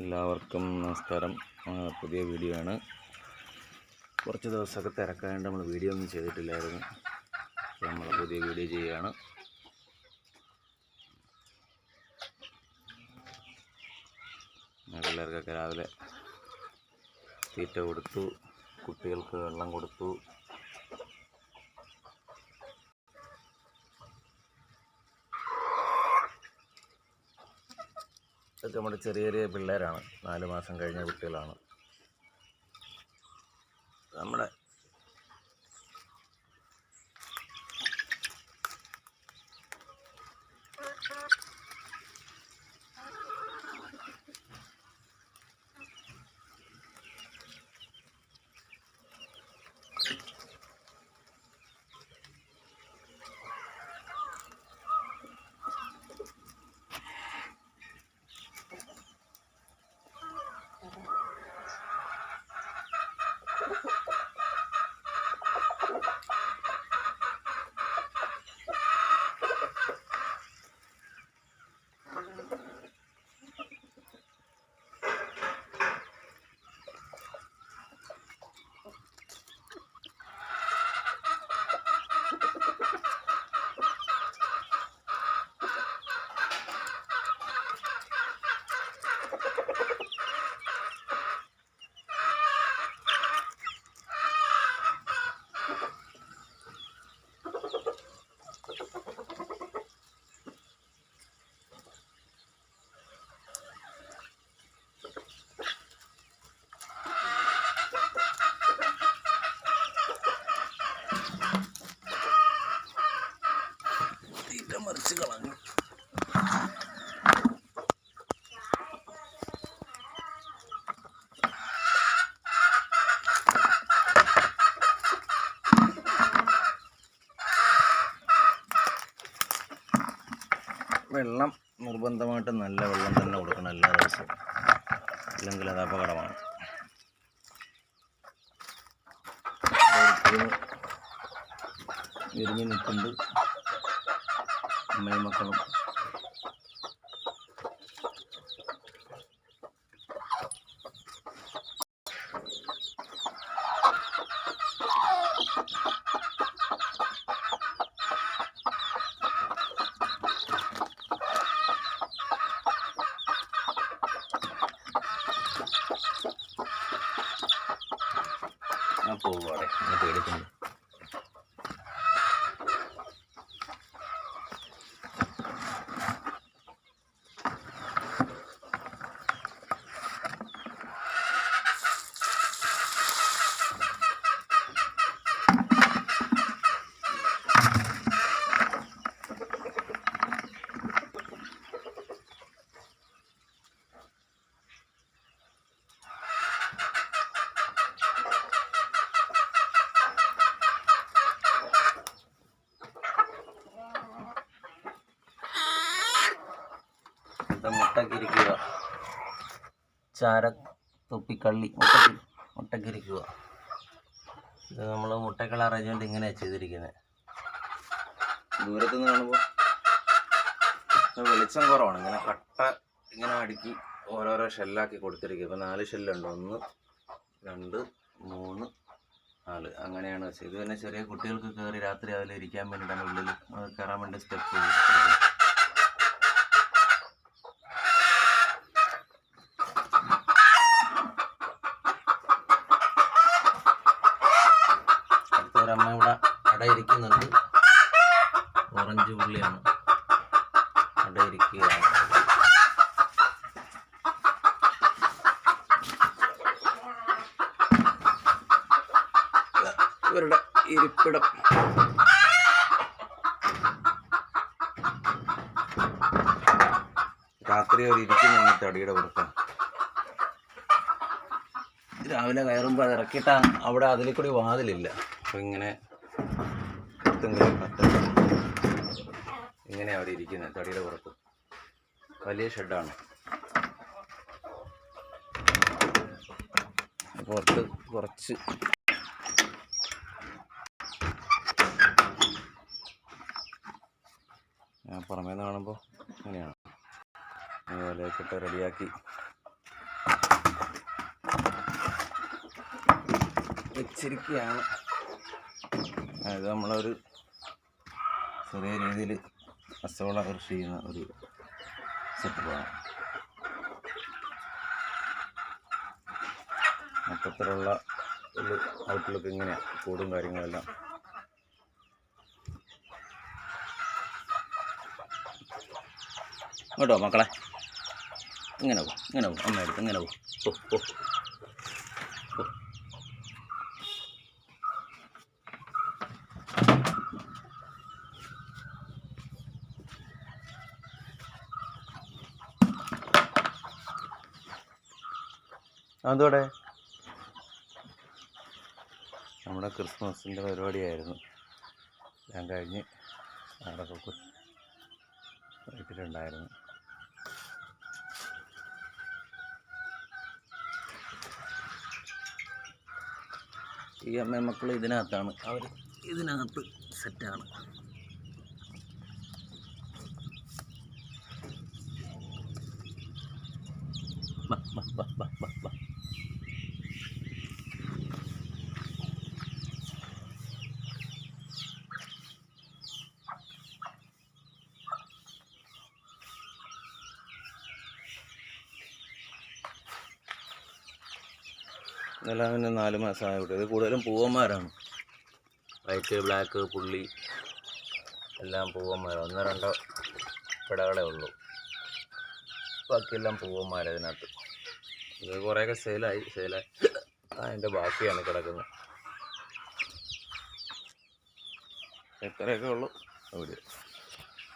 എല്ലാവർക്കും നമസ്കാരം. പുതിയ വീഡിയോ ആണ്. കുറച്ച് ദിവസമൊക്കെ തിരക്കായതുകൊണ്ട് നമ്മൾ വീഡിയോ ഒന്നും ചെയ്തിട്ടില്ലായിരുന്നു. നമ്മൾ പുതിയ വീഡിയോ ചെയ്യുകയാണ്. പിള്ളേർക്കൊക്കെ രാവിലെ തീറ്റ കൊടുത്തു കുട്ടികൾക്ക് വെള്ളം കൊടുത്തു. ഇതൊക്കെ നമ്മുടെ ചെറിയ ചെറിയ പിള്ളേരാണ്. നാല് മാസം കഴിഞ്ഞ കുട്ടികളാണ്. നമ്മുടെ തീറ്റ മറിച്ച് കളഞ്ഞു. വെള്ളം നിർബന്ധമായിട്ട് നല്ല വെള്ളം തന്നെ കൊടുക്കണം എല്ലാ ദിവസവും. ഇല്ലെങ്കിൽ അത് അപകടമാണ്. എരിഞ്ഞ് നിൽക്കുന്നുണ്ട്. അമ്മയും മക്കളും ഞാൻ പോവാടെ പേടിക്കുന്നു ഇത് മുട്ടക്കിരിക്കുക. ചാര തൊപ്പിക്കള്ളി മുട്ടക്കി മുട്ടക്കിരിക്കുക. ഇത് നമ്മൾ മുട്ടക്കള അറേഞ്ച്മെന്റ് ഇങ്ങനെയാണ് ചെയ്തിരിക്കുന്നത് ദൂരത്തുനിന്ന് കാണുമ്പോൾ വെളിച്ചം കുറവാണ്. ഇങ്ങനെ കട്ട ഇങ്ങനെ അടുക്കി ഓരോരോ ഷെല്ലാക്കി കൊടുത്തിരിക്കുക ഇപ്പം നാല് ഷെല്ലുണ്ട്. ഒന്ന് രണ്ട് മൂന്ന് നാല്. അങ്ങനെയാണ് വെച്ചത്. ഇത് തന്നെ ചെറിയ കുട്ടികൾക്ക് കയറി രാത്രി അതിൽ ഇരിക്കാൻ വേണ്ടിയിട്ടാണ് ഉള്ളിൽ കയറാൻ വേണ്ടി സ്റ്റെപ്പ് അടുത്തൊരമ്മ ഇവിടെ അടയിരിക്കുന്നുണ്ട്. ഓറഞ്ച് പുള്ളിയാണ് അടയിരിക്കുകയാണ് ഇവരുടെ ഇരിപ്പിടം. രാത്രി അവർ ഇരിക്കുന്ന തടിയുടെ കൊടുക്കാം രാവിലെ കയറുമ്പോൾ അത് ഇറക്കിയിട്ടാണ് അവിടെ അതിൽ കൂടി വാതിലില്ല. അപ്പം ഇങ്ങനെ കത്തുങ്ങനെ ഇങ്ങനെ അവിടെ ഇരിക്കുന്നത് തടിയുടെ പുറത്ത്. വലിയ ഷെഡാണ്. പുറത്ത് കുറച്ച് ഞാൻ പുറമേ നിന്ന് കാണുമ്പോൾ അങ്ങനെയാണ് അതുപോലെയൊക്കെ ഇട്ട് റെഡിയാക്കി. വെച്ചിരിക്കുകയാണ്. അത് നമ്മളൊരു ചെറിയ രീതിയിൽ അസോള കൃഷി ചെയ്യുന്ന ഒരു സെറ്റപ്പാണ്. മൊത്തത്തിലുള്ള ഒരു ഔട്ട്ലുക്ക് ഇങ്ങനെയാണ് കൂടും കാര്യങ്ങളെല്ലാം. കേട്ടോ മക്കളെ. ഇങ്ങനെ പോകും ഇങ്ങനെ പോകും അമ്മ എടുത്ത് ഇങ്ങനെ പോകും ഓ ഓ. അതോടെ നമ്മുടെ ക്രിസ്മസിന്റെ പരിപാടിയായിരുന്നു. ഞാൻ കഴിഞ്ഞ് അവിടെയൊക്കെ വീട്ടിലുണ്ടായിരുന്നു ഈ അമ്മ മക്കൾ ഇതിനകത്താണ്. അവർ ഇതിനകത്ത് സെറ്റാണ്. ബാ ബാ ബാ ബാ ബാ. ഇതെല്ലാം പിന്നെ നാല് മാസമായ കുട്ടി ഇത് കൂടുതലും പൂവന്മാരാണ്. വൈറ്റ് ബ്ലാക്ക് പുള്ളി എല്ലാം പൂവന്മാരാണ് ഒന്നോ രണ്ടോ പിടകളെ ഉള്ളൂ. ബാക്കിയെല്ലാം പൂവന്മാരാണ് അതിനകത്ത് ഇത് കുറേയൊക്കെ സെയിലായി സെയിലായി. അതിന്റെ ബാക്കിയാണ് കിടക്കുന്നത്. എത്രയൊക്കെ ഉള്ളൂ? അവിടെ